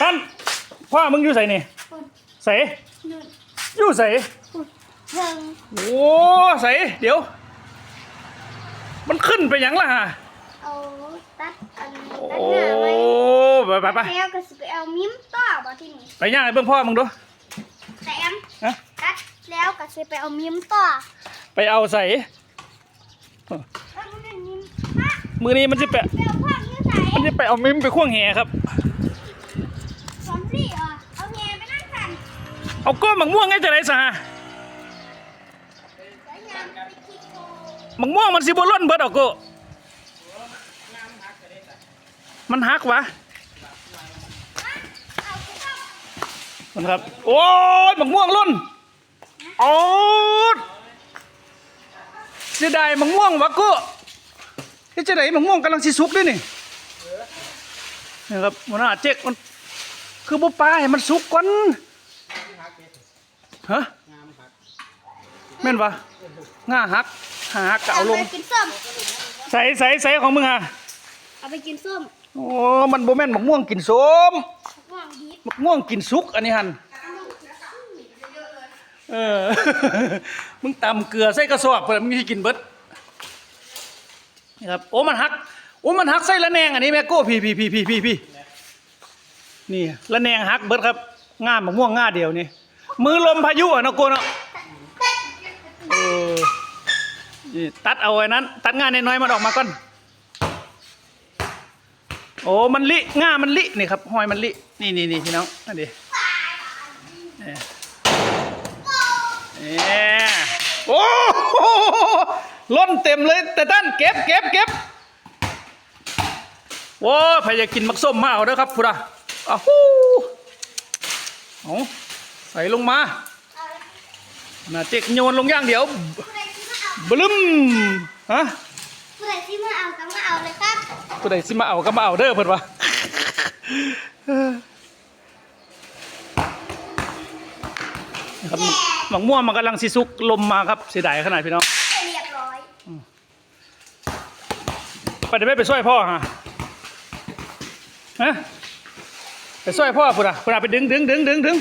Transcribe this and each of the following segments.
ท่านพ่อมึงอยู่ใส่นี่คุณใส่นุ่นอยู่ใส่คุณเพิ่งโอ้ใส่เดี๋ยว มันขึ้นไปหยังล่ะฮะเอาตัดอันนี้โอ้ตัดหน้าไว้ไปไปไปแล้วก็สิไปเอามิ้มต่อบ่ที่นี่ไปย่างให้เบิ่งพ่อมึงดูแต่อันฮะตัดแล้วก็สิไปเอามิ้มต่อไปเอาใส่เอ้ยมันเป็นมิ้มฮะมือนี้มันจะไปไปเอาพวกนี้ใส่มันจะไปเอามิมไปข่วงแหครับ สองสี่เออเอาแงไปนั่งกันเอาก้อนหมักม่วงไงจะไรสะแล้วยังไปคิดโกหมักม่วงมันสิบล้นเบิดเอาโก็มันหักวะเอาไปเอามันครับ โอ้ยหมักม่วงล้นโอ้ยเสียดายหมักม่วงวะโก็เฮ็ดจะไหนหมักม่วงกำลังสิสุกด้วยนี่นี่ครับมันอาเจ๊กมัน คือบ่ปลาให้มันสุกก่อนฮะแม่นปะง่าหักหาหักก็เอาลงไปกินส้ม ใส่ใส่ใส่ของมึงอะเอาไปกินส้ม โอ้มันโบแม่นหมกม่วงกินส้มม่วงดิบหมกม่วงกินสุกอันนี้หันเออ มึงตำเกลือใส่กระสอบเพื่อมึงสิกินเบิดนี่ครับโอ้มันหักโอ้มันหักใส่ละแนงอันนี้แม่โก้พี่พี่พี่พี่พี่พี่ นี่ละแนงหักเบิดครับง่ามหมกม่วงง่าเดียวนี่มือลมพายุอะนะโกเนาะเออนี่ตัดเอาไว้นั้น ตัดง่าน้อยๆมันออกมาก่อนโอ้มันลิง่ามันลินี่ครับหอยมันลินี่นี่นี่พี่น้องอันนี้เนี่ยเนี่โอ้โหล้นเต็มเลยแต่ท่านเก็บเก็บเก็บโอ้ยใครอยากกินมักส้มมาเอาเด้อครับพุทธะ อ้าวฮู้เอาใส่ลงมาน่าเจ๊กโยนลงอย่างเดียวผู้ใดที่มาเอาบลึมฮะผู้ใดที่มาเอาก็มาเอาเลยครับผู้ใดสิมาเอาก็มาเอาเด้อเพิ่นว่าครับหมักม่วงมันกำลังสิสุกลมมาครับเสียดายขนาดพี่น้องเรียบร้อยไปเดี๋ยวไม่ไปช่วยพ่อฮะฮะ ไปช่วยพ่อพุ่นอะพุ่นอะไปดึงดึงดึงดึงดึง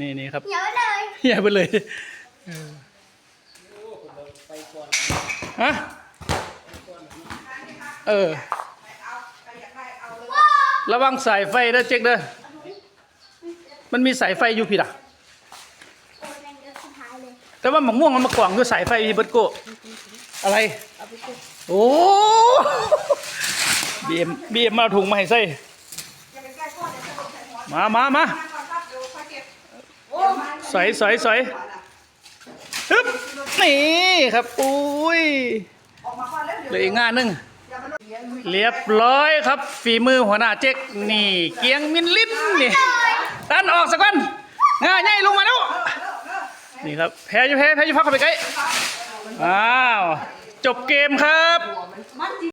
นี่นี่ครับเดี๋ยวเลยเฮียไปเลยเออฮะเออระวังสายไฟนะเจ๊กเด้อมันมีสายไฟอยู่พี่ล่ะโอ้ยแม่งเดือดสุดท้ายเลยแต่ว่าหมะม่วงมันมากว่างด้วยสายไฟพี่เบิร์ตโกอะไรเอาไปกินโอ้บีเอ็มบีเอ็มมาเอาถุงมาให้ใส่ มามามาใส่ใส่ใส่ฮึบนี่ครับอุ้ยเหลืออีกงานหนึงเรียบร้อยครับ ฝีมือหัวหน้าเจ๊กนี่ เกียงมินลิ้นนี่ตันออกสักวันง่ายง่ายลงมาแล้วนี่ครับแพ้จะแพ้แพ้จะพักเข้าไปใกล้อ้าว จบเกมครับ